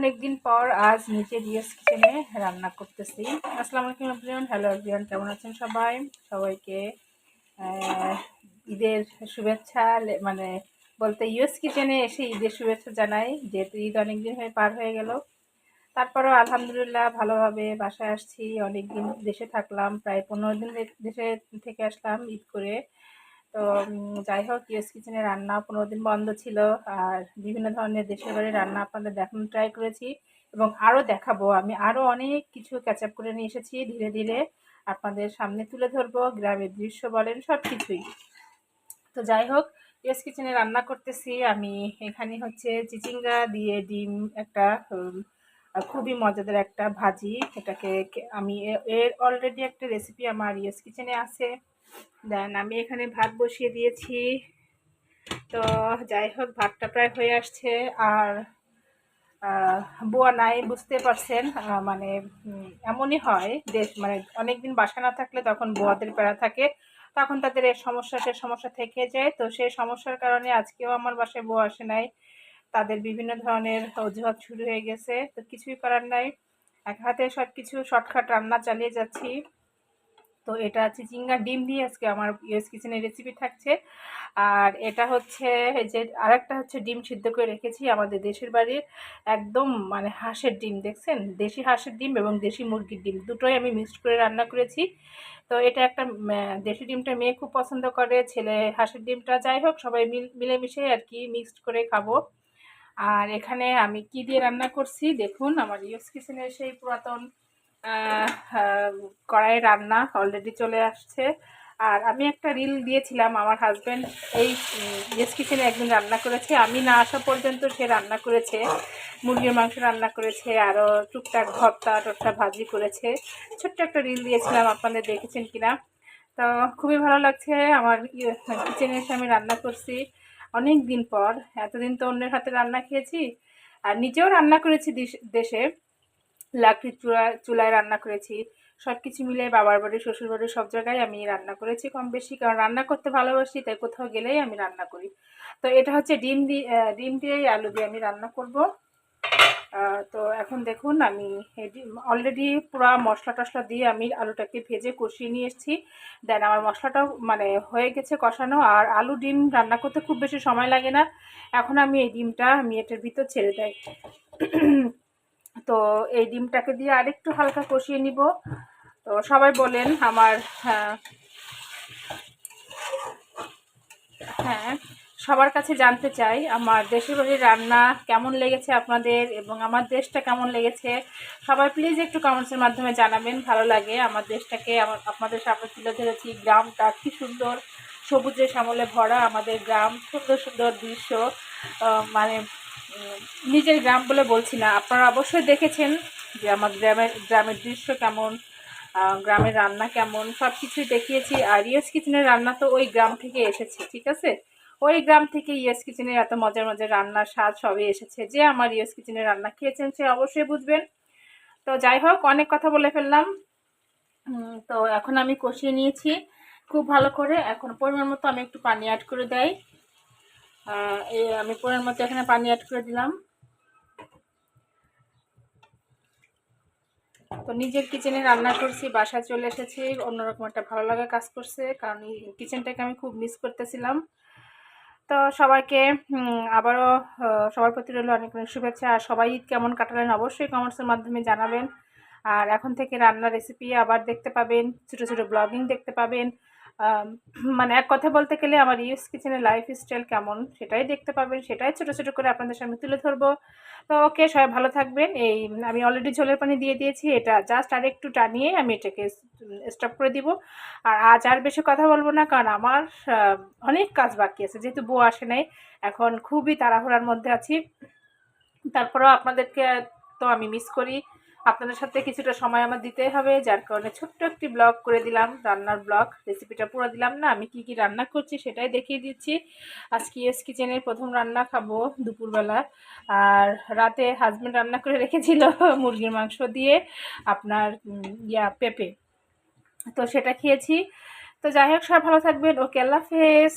অনেকদিন পর আজ নিচে ডিএস কিচেনে রান্না করতেছি। আসসালামু আলাইকুম হ্যালো এভরিওয়ান, কেমন আছেন সবাই? সবাইকে ঈদের শুভেচ্ছা মানে বলতে ইউএস কিচেনে এসে ঈদের শুভেচ্ছা জানাই, যেহেতু ঈদ অনেকদিন হয়ে পার হয়ে গেল। তারপরেও আলহামদুলিল্লাহ ভালোভাবে বাসায় আসছি, অনেকদিন দেশে থাকলাম, প্রায় পনেরো দিন দেশে থেকে আসলাম ঈদ করে। তো যাই হোক ইউএস কিচেনে রান্না পনেরো দিন বন্ধ ছিল। আর বিভিন্ন ধরনের দেশের বাড়ির রান্না আপনাদের দেখানোর ট্রাই করেছি এবং আরও দেখাবো। আমি আরও অনেক কিছু ক্যাচ আপ করে নিয়ে এসেছি ধীরে ধীরে। আপনাদের সামনে তুলে ধরবো, গ্রামের দৃশ্য বলেন সব কিছুই তো যাই হোক ইউএস কিচেনে রান্না করতেছি। আমি এখানে হচ্ছে চিচিঙ্গা দিয়ে ডিম, একটা খুবই মজাদার একটা ভাজি। এটাকে আমি এর অলরেডি একটা রেসিপি আমার ইউএস কিচেনে আছে। দেন আমি এখানে ভাত বসিয়ে দিয়েছি। তো যাই হোক, ভাতটা প্রায় হয়ে আসছে। আর বুয়া নাই, বুঝতে পারছেন মানে এমনই হয় দেশ মানে অনেকদিন বাসা না থাকলে তখন বুয়াদের প্যারা থাকে। তখন তাদের এই সমস্যা, সে সমস্যা থেকে যায়। তো সেই সমস্যার কারণে আজকেও আমার বাসায় বউ আসে নাই। তাদের বিভিন্ন ধরনের অজুহাত শুরু হয়ে গেছে। তো কিছুই করার নাই। এক হাতে সব কিছু শর্টকাট রান্না চালিয়ে যাচ্ছি। তো এটা চিচিঙ্গা ডিম দিয়ে আজকে আমার ইউএস কিচেনের রেসিপি থাকছে। আর এটা হচ্ছে যে আরেকটা হচ্ছে ডিম সিদ্ধ করে রেখেছি আমাদের দেশের বাড়ির একদম মানে হাঁসের ডিম, দেখছেন? দেশি হাঁসের ডিম এবং দেশি মুরগির ডিম, দুটোই আমি মিক্সড করে রান্না করেছি। তো এটা একটা দেশি ডিমটা মেয়ে খুব পছন্দ করে, ছেলে হাঁসের ডিমটা যাই হোক, সবাই মিল, মিলেমিশে আর কি মিক্সড করে খাব। আর এখানে আমি কি দিয়ে রান্না করছি, দেখুন, আমার ইউএস কিচেনের সেই পুরাতন কড়াই রান্না অলরেডি চলে আসছে। আর আমি একটা রিল দিয়েছিলাম, আমার হাজব্যান্ড এই ইয়েস কিচেনে একদিন রান্না করেছে। আমি না আসা পর্যন্ত সে রান্না করেছে, মুরগির মাংস রান্না করেছে আরও টুকটাক ভর্তা টর্তা ভাজি করেছে। ছোট্ট একটা রিল দিয়েছিলাম, আপনাদের দেখেছেন কিনা? তো খুবই ভালো লাগছে, আমার কিচেনে এসে আমি রান্না করছি। অনেক দিন পর, এতদিন তো অন্যের হাতে রান্না খেয়েছি, আর নিজেও রান্না করেছি দেশে। লাকড়ির চুলায় চুলায় রান্না করেছি। সব কিছু মিলে বাবার বাড়ি, শ্বশুর বাড়ি সব জায়গায় আমি রান্না করেছি কম বেশি, কারণ রান্না করতে ভালোবাসি, তাই কোথাও গেলেই আমি রান্না করি। তো এটা হচ্ছে ডিম দিয়ে ডিম দিয়েই আলু দিয়ে আমি রান্না করব। তো এখন দেখুন আমি অলরেডি পুরো মশলা টশলা দিয়ে আমি আলুটাকে ভেজে কষিয়ে নিয়ে এসেছি। দেন আমার মশলাটাও মানে হয়ে গেছে কষানো, আর আলু ডিম রান্না করতে খুব বেশি সময় লাগে না। এখন আমি এই ডিমটা আমি এটার ভিতর ছেড়ে দেয় তো এই ডিমটাকে দিয়ে আরেকটু হালকা কষিয়ে নিব। তো সবাই বলেন আমার হ্যাঁ হ্যাঁ সবার কাছে জানতে চাই আমার দেশের বাড়ির রান্না কেমন লেগেছে আপনাদের এবং আমার দেশটা কেমন লেগেছে। সবাই প্লিজ একটু কমেন্টসের মাধ্যমে জানাবেন, ভালো লাগে। আমার দেশটাকে, আমার, আপনাদের সামনে তুলে ধরেছি। গ্রামটা কি সুন্দর সবুজে শ্যামলে ভরা আমাদের গ্রাম, সুন্দর সুন্দর দৃশ্য। মানে নিজের গ্রাম বলে বলছি না। আপনারা অবশ্যই দেখেছেন যে আমার গ্রামের গ্রামের দৃশ্য কেমন গ্রামের রান্না কেমন সব কিছুই দেখিয়েছি। আর ইয়েস কিচেনের রান্না তো ওই গ্রাম থেকে এসেছে ঠিক আছে? ওই গ্রাম থেকে ইয়েস কিচেনের এত মজার মজার রান্নার স্বাদ সবই এসেছে। যে আমার ইয়েস কিচেনের রান্না খেয়েছেন সে অবশ্যই বুঝবেন। তো যাই হোক অনেক কথা বলে ফেললাম। তো এখন আমি কষিয়ে নিয়েছি। খুব ভালো করে এখন পরিমাণ মতো আমি একটু পানি অ্যাড করে আহ, এই আমি পরিমাণ মতো এখানে পানি অ্যাড করে দিলাম। তো নিজের কিচেনে রান্না করছি, বাসায় চলে এসেছি, অন্যরকম একটা ভালো লাগা কাজ করছে, কারণ কিচেনটাকে আমি খুব মিস করতেছিলাম। তো সবাইকে আবারও সবার প্রতি রইল অনেক অনেক শুভেচ্ছা, আর সবাই ঈদ কেমন কাটালেন অবশ্যই কমেন্টসের মাধ্যমে জানাবেন। আর এখন থেকে রান্নার রেসিপি আবার দেখতে পাবেন, ছোটো ছোটো ব্লগিং দেখতে পাবেন। মানে এক কথা বলতে গেলে আমার ইউস কিচেনের লাইফ স্টাইল কেমন সেটাই দেখতে পাবেন, সেটাই ছোটো ছোটো করে আপনাদের সামনে তুলে ধরবো। তো ওকে সবাই ভালো থাকবেন। এই, আমি অলরেডি ঝোলের পানি দিয়ে দিয়েছি, এটা জাস্ট আর একটু টানিয়ে আমি এটাকে স্টপ করে দিব। আর আজ আর বেশি কথা বলব না, কারণ আমার অনেক কাজ বাকি আছে, যেহেতু বউ আসে নাই, এখন খুবই তাড়াহুড়ার মধ্যে আছি। তারপরেও আপনাদেরকে তো আমি মিস করি। আপনাদের সাথে কিছুটা সময় আমার দিতে হবে, যার কারণে ছোট্ট একটি ব্লগ করে দিলাম, রান্নার ব্লগ, রেসিপিটা পুরো দিলাম না, আমি কি কি রান্না করছি সেটাই দেখিয়ে দিচ্ছি। আজকে এস কিচেনের প্রথম রান্না খাব দুপুরবেলা, আর রাতে হাজব্যান্ড রান্না করে রেখেছিল মুরগির মাংস দিয়ে আপনার ইয়া পেঁপে। তো সেটা খেয়েছি। তো যাই হোক, সবাই ভালো থাকবেন, ওকে আল্লাহ হাফেজ।